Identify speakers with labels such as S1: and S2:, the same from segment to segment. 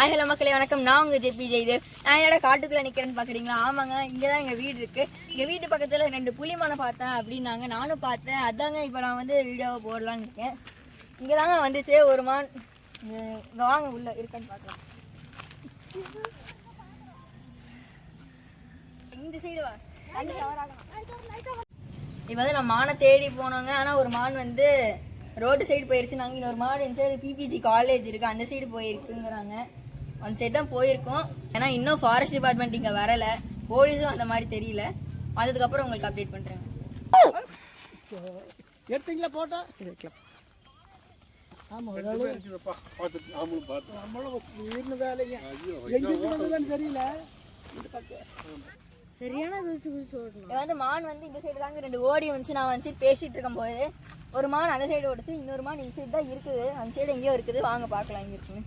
S1: ஆய் ஹலோ மக்களே வணக்கம். நான் உங்கள் ஜெபி ஜெய்து நான் என்னோட காட்டுக்குள்ளே நிற்கிறேன்னு பார்க்குறீங்களா ஆமாங்க இங்கே தான் எங்கள் வீடு இருக்குது எங்கள் வீட்டு பக்கத்தில் ரெண்டு புளிமானை பார்த்தேன் அப்படின்னாங்க. நானும் பார்த்தேன். அதாங்க இப்போ நான் வந்து வீடியோவை போடலான்னு இருக்கேன். இங்கே தாங்க வந்துச்சு. ஒரு மான் இங்கே வாங்க உள்ள இருக்கான்னு பார்க்கலாம் இந்த சைடு வா? இப்போ வந்து நான் மானை தேடி போனோங்க. ஆனால் ஒரு மான் வந்து ரோடு சைடு போயிருச்சு. நாங்கள் இன்னொரு மாடு இந்த சைடு பிபிஜி காலேஜ் இருக்குது அந்த சைடு போயிருக்குங்கிறாங்க. அந்த சைடு தான் போயிருக்கோம். ஏன்னா இன்னும் ஃபாரஸ்ட் டிபார்ட்மெண்ட் இங்கே வரலை. போலீஸும் அந்த மாதிரி தெரியல. வந்ததுக்கப்புறம் உங்களுக்கு அப்டேட் பண்ணுறேன்
S2: எடுத்தீங்களா போட்டோ ஆமாம் ஒரு ஆளு.
S3: பார்த்துட்டு நாமளும் பார்த்தோம்
S2: நம்மளும் இருந்த வேலைங்க எங்கிருந்து வந்ததுன்னு தெரியல.
S1: இது வந்து மான் வந்து இந்த சைடு தாங்க ரெண்டு ஓடி வந்துச்சு. நான் வந்து பேசிட்டு ஒரு மான் அந்த சைடு ஓடுச்சு இன்னொரு மான் இந்த சைடு தான் இருக்குது. அந்த சைடு எங்கேயோ இருக்குது. வாங்க பார்க்கலாம் இங்கே இருக்குன்னு.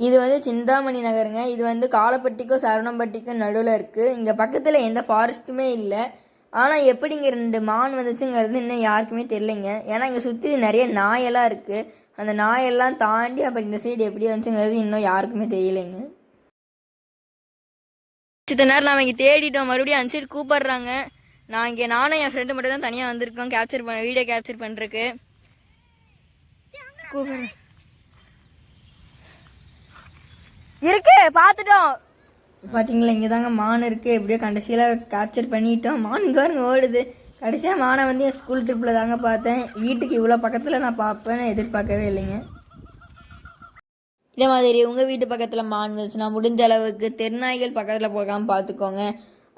S1: இது வந்து சிந்தாமணி நகருங்க. இது வந்து காலப்பட்டிக்கும் சரவணம்பட்டிக்கும் நடுவில் இருக்குது இங்கே பக்கத்தில் எந்த ஃபாரஸ்ட்டுமே இல்லை. ஆனால் எப்படி இங்கே ரெண்டு மான் வந்துச்சுங்கிறது இன்னும் யாருக்குமே தெரிலைங்க ஏன்னா இங்கே சுற்றி நிறைய நாயெல்லாம் இருக்குது அந்த நாயெல்லாம் தாண்டி அப்புறம் இந்த சைடு எப்படி வந்துச்சுங்கிறது இன்னும் யாருக்குமே தெரியலைங்க. சித்த நேரம் நான் இங்கே தேடிட்டோம். மறுபடியும் அந்த சைடு கூப்பிடுறாங்க. நான் இங்கே நானும் என் ஃப்ரெண்டு மட்டும் தான் தனியாக வந்திருக்கோம். கேப்சர் பண்ண வீடியோ கேப்சர் பண்ணுறதுக்கு கூப்பிடுறேன் இருக்கு பார்த்துட்டோம் பார்த்தீங்களா இங்கே தாங்க மான் இருக்குது எப்படியோ கடைசியில் கேப்சர் பண்ணிட்டோம். மான் இங்கே பாருங்க ஓடுது. கடைசியாக மானை வந்து என் ஸ்கூல் ட்ரிப்பில் தாங்க பார்த்தேன். வீட்டுக்கு இவ்வளோ பக்கத்தில் நான் பார்ப்பேன்னு எதிர்பார்க்கவே இல்லைங்க. இதே மாதிரி உங்கள் வீட்டு பக்கத்தில் மான் வந்துச்சுன்னா முடிஞ்ச அளவுக்கு தெருநாய்கள் பக்கத்தில் போகாமல் பார்த்துக்கோங்க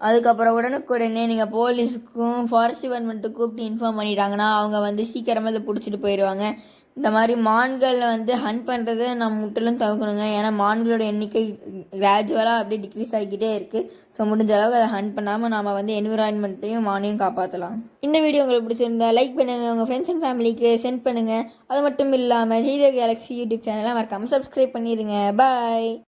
S1: அதுக்கப்புறம் உடனுக்குடனே நீங்கள் போலீஸுக்கும் ஃபாரஸ்ட் டிபார்ட்மெண்ட்டுக்கு கூப்பிட்டு இன்ஃபார்ம் பண்ணிட்டாங்கன்னா அவங்க வந்து சீக்கிரமாக இதை பிடிச்சிட்டு போயிடுவாங்க. இந்த மாதிரி மான்களை வந்து ஹண்ட் பண்ணுறதை நம்ம முற்றிலும் தவிர்க்கணுங்க. ஏன்னா மான்களோட எண்ணிக்கை கிராஜுவலாக அப்படியே டிக்ரீஸ் ஆகிக்கிட்டே இருக்குது ஸோ முடிஞ்ச அளவுக்கு அதை ஹண்ட் பண்ணாமல் நாம் வந்து என்விரான்மெண்ட்டையும் மானையும் காப்பாற்றலாம் இந்த வீடியோ உங்களுக்கு பிடிச்சிருந்தா லைக் பண்ணுங்கள் உங்கள் ஃப்ரெண்ட்ஸ் அண்ட் ஃபேமிலிக்கு சென்ட் பண்ணுங்கள் அது மட்டும் இல்லாமல் ஹீரோ கேலக்ஸி யூடியூப் சேனலை மறக்காமல் சப்ஸ்கிரைப் பண்ணிடுங்க பாய்